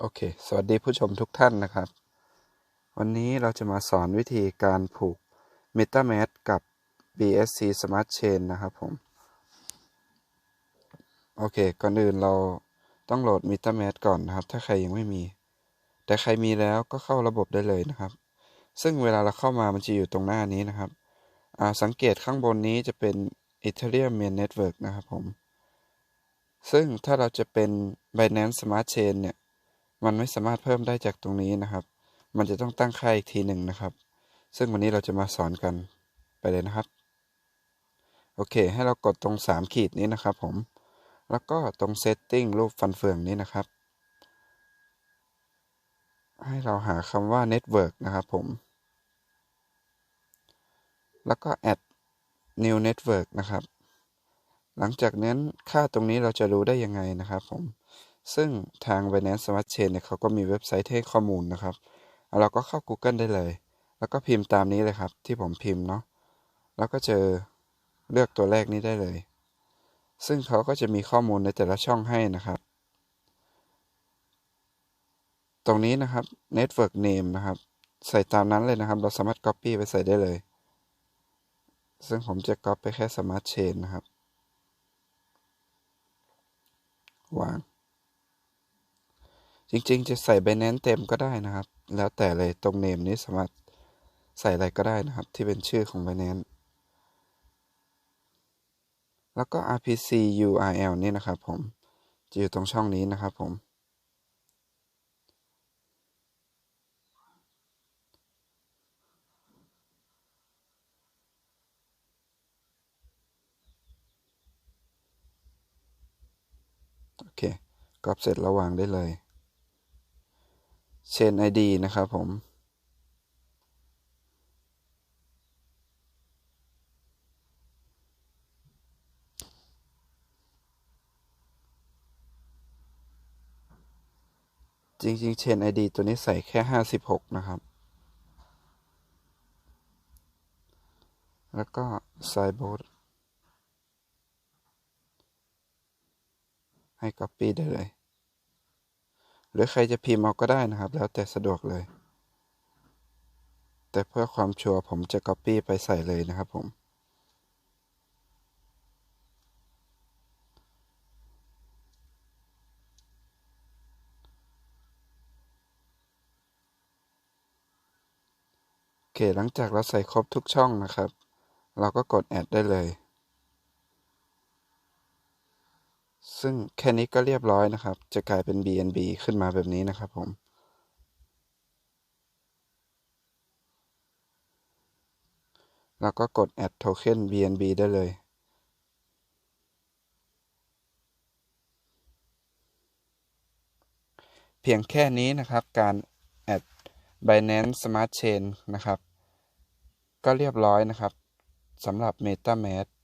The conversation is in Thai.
โอเค สวัสดีผู้ชมทุกท่านนะครับ วันนี้เราจะมาสอนวิธีการผูก MetaMask กับ BSC Smart Chain นะครับผม โอเค ก่อนอื่นเราต้องโหลด MetaMask ก่อนนะครับ ถ้าใครยังไม่มี แต่ใครมีแล้วก็เข้าระบบได้เลยนะครับ ซึ่งเวลาเราเข้ามามันจะอยู่ตรงหน้านี้นะครับ สังเกตข้างบนนี้จะเป็น Ethereum Main Network นะครับผม ซึ่งถ้าเราจะเป็น Binance Smart Chain เนี่ย มันไม่สามารถเพิ่มได้จากตรงนี้นะครับ มันจะต้องตั้งค่าอีกทีหนึ่งนะครับ ซึ่งวันนี้เราจะมาสอนกันไปเลยนะครับ โอเค ให้เรากดตรง 3 ขีดนี้นะครับผม แล้วก็ตรง Setting รูปฟันเฟืองนี้นะครับ ให้เราหาคำว่า Network นะครับผม แล้วก็ add new network นะครับ หลังจากนั้นค่าตรงนี้เราจะรู้ได้ยังไงนะครับผม ซึ่งทาง Binance Smart Chain เนี่ยเขาก็มีเว็บไซต์ให้ข้อมูลนะครับ เราก็เข้า Google ได้เลย แล้วก็พิมพ์ตามนี้เลยครับ ที่ผมพิมพ์เนาะ แล้วก็เจอเลือกตัวแรกนี้ได้เลย ซึ่งเขาก็จะมีข้อมูลในแต่ละช่องให้นะครับ ตรงนี้นะครับ Network Name นะครับ ใส่ตามนั้นเลยนะครับ เราสามารถ Copy ไปใส่ได้เลย ซึ่งผมจะ Copy ไปแค่ Smart Chain นะครับ วาง จริงๆ จะใส่ Binance เต็มก็ได้นะครับ แล้วแต่เลยตรงเนมนี้สามารถใส่อะไรก็ได้นะครับ ที่เป็นชื่อของ Binance แล้วก็ RPC URL นี่นะครับผม จะอยู่ตรงช่องนี้นะครับผม โอเค กรอบเสร็จระวางได้เลย Chain ID นะครับผมจริงๆ Chain ID ตัวนี้ใส่แค่ 56 นะครับ แล้วก็ Sideboard ให้ Copy ได้เลย หรือใครจะพิมพ์เอาก็ได้นะครับ แล้วแต่สะดวกเลย แต่เพื่อความชัวร์ผมจะ Copy ไปใส่เลยนะครับผมโอเคหลังจากเราใส่ครบทุกช่องนะครับ เราก็กด Add ได้เลย ซึ่งแค่นี้ก็เรียบร้อยนะครับ จะกลายเป็น BNB ขึ้นมาแบบนี้นะครับผม แล้วก็กด add token BNB ได้เลยเพียงแค่นี้นะครับการ add Binance Smart Chain นะครับ ก็เรียบร้อยนะครับสำหรับ MetaMask